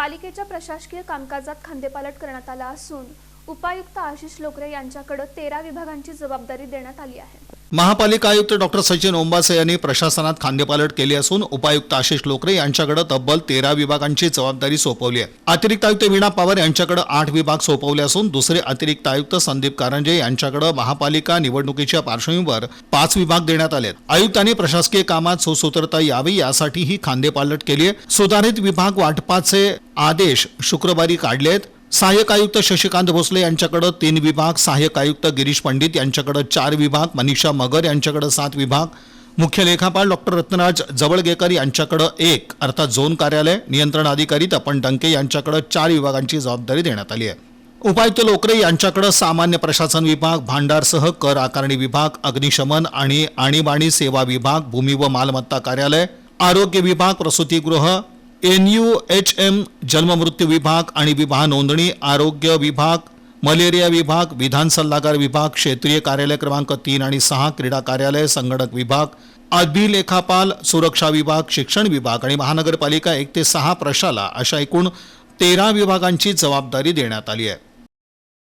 पालिकेच्या प्रशासकीय कामकाजात खांदेपालट करण्यात आला असून उपायुक्त आशिष लोकरे यांच्याकडे तेरा विभागांची जबाबदारी देण्यात आली आहे. महापालिका आयुक्त डॉक्टर सचिन ओंबासे यांनी प्रशासनात खांदेपालट केली असून उपायुक्त आशिष लोकरे यांच्याकडे तब्बल तेरा विभागांची जबाबदारी सोपवली आहे. अतिरिक्त आयुक्त वीणा पवार यांच्याकडे आठ विभाग सोपवले असून दुसरे अतिरिक्त आयुक्त संदीप कारंजे यांच्याकडे महापालिका निवडणुकीच्या पार्श्वभूमीवर पाच विभाग देण्यात आले आहेत. आयुक्तांनी प्रशासकीय कामात सुसूत्रता यावी यासाठी ही खांदेपालट केली आहे. सुधारित विभाग वाटपाचे आदेश शुक्रवारी काढले आहेत. सहाय्यक आयुक्त शशिकांत भोसले यांच्याकडे तीन विभाग सहाय्यक आयुक्त गिरीश पंडित यांच्याकडे चार विभाग मनीषा मगर यांच्याकडे सात विभाग मुख्य लेखापाल डॉक्टर रत्नराज जवळगेकर यांच्याकडे एक अर्थात झोन कार्यालय नियंत्रण अधिकारी तपन डंके यांच्याकडे चार विभागांची जबाबदारी देण्यात आली आहे. उपायुक्त लोकरे यांच्याकडे सामान्य प्रशासन विभाग भांडारसह कर आकारणी विभाग अग्निशमन आणि आणीबाणी सेवा विभाग भूमी व मालमत्ता कार्यालय आरोग्य विभाग प्रसूतीगृह एन यू एच एम जन्ममृत्यू विभाग आणि विवाह नोंदणी आरोग्य विभाग मलेरिया विभाग विधान सल्लागार विभाग क्षेत्रीय कार्यालय क्रमांक तीन आणि सहा क्रीडा कार्यालय संगणक विभाग अभिलेखापाल सुरक्षा विभाग शिक्षण विभाग आणि महानगरपालिका एक ते सहा प्रशाला अशा एकूण तेरा विभागांची जबाबदारी देण्यात आली आहे.